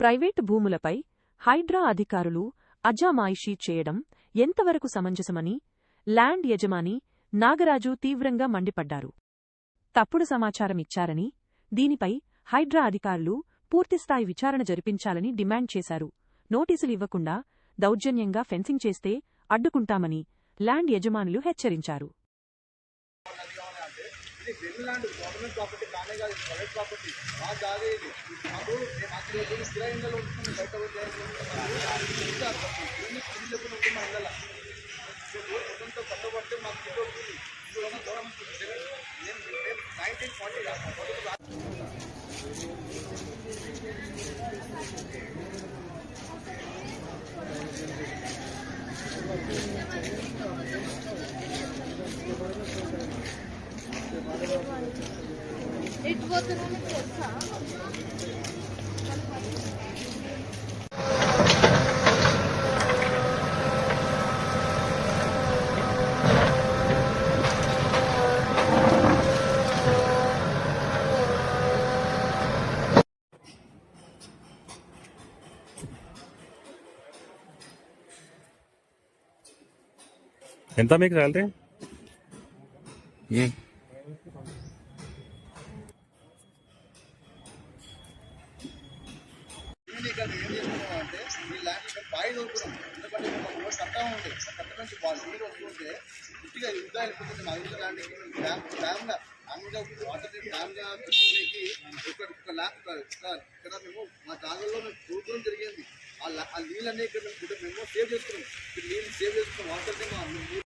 Private భూములపై హైడ్రా అధికారులు అజామాయిషీ చేయడం ఎంతవరకు సమంజసమని ల్యాండ్ యజమాని నాగరాజు తీవ్రంగా మండిపడ్డారు. తప్పుడు సమాచారం ఇచ్చారని దీనిపై హైడ్రా అధికారులు పూర్తిస్థాయి విచారణ జరిపించాలని డిమాండ్ చేశారు. నోటీసులు ఇవ్వకుండా దౌర్జన్యంగా ఫెన్సింగ్ చేస్తే అడ్డుకుంటామని ల్యాండ్ యజమానులు హెచ్చరించారు. ఇది వెన్ను లాంటి గవర్నమెంట్ ప్రాపర్టీ కానే కాదు ప్రైవేట్ ప్రాపర్టీ మా జాగా ఇది. మాకు మేము అక్కడ వెళ్ళి స్థిర ఇండ్లలో ఉంటున్నాం బయట ఇల్లు లేకుండా ఉంటున్నాం ఇళ్ళ మొత్తంతో కట్టబడితే మాకు ఇల్లు వస్తుంది ఇల్లు ఉన్న దూరం నేను మేము నైన్టీన్ ఫార్టీ కాదు పోతున్నా నీకు తెలుసా ఎంత మీకు శాలరీ ఏంటి ఇక్కడ ఏం చేస్తున్నాం అంటే ఈ ల్యాండ్ ఇక్కడ బాయి దొరుకుతున్నాం ఎందుకంటే ఇక్కడ ఒక ఉంది చట్టం నుంచి వాళ్ళు నీరు వస్తుంటే ఇంటిగా యుద్ధం వెళ్ళిపోతుంది మా ఇంట్లో ల్యాండ్ డ్యామ్ డ్యామ్గా అంగా వాటర్ డ్యామ్గా పెట్టుకోనికి ఇక్కడ ఒక ల్యాండ్ ఇక్కడ మేము మా జాగాలో మేము దూరం జరిగింది. ఆ లా- ఆ నీళ్ళన్నీ ఇక్కడ మేము సేవ్ చేసుకున్నాం. ఇక్కడ నీళ్ళు సేవ్ చేసుకున్నాం వాటర్ మా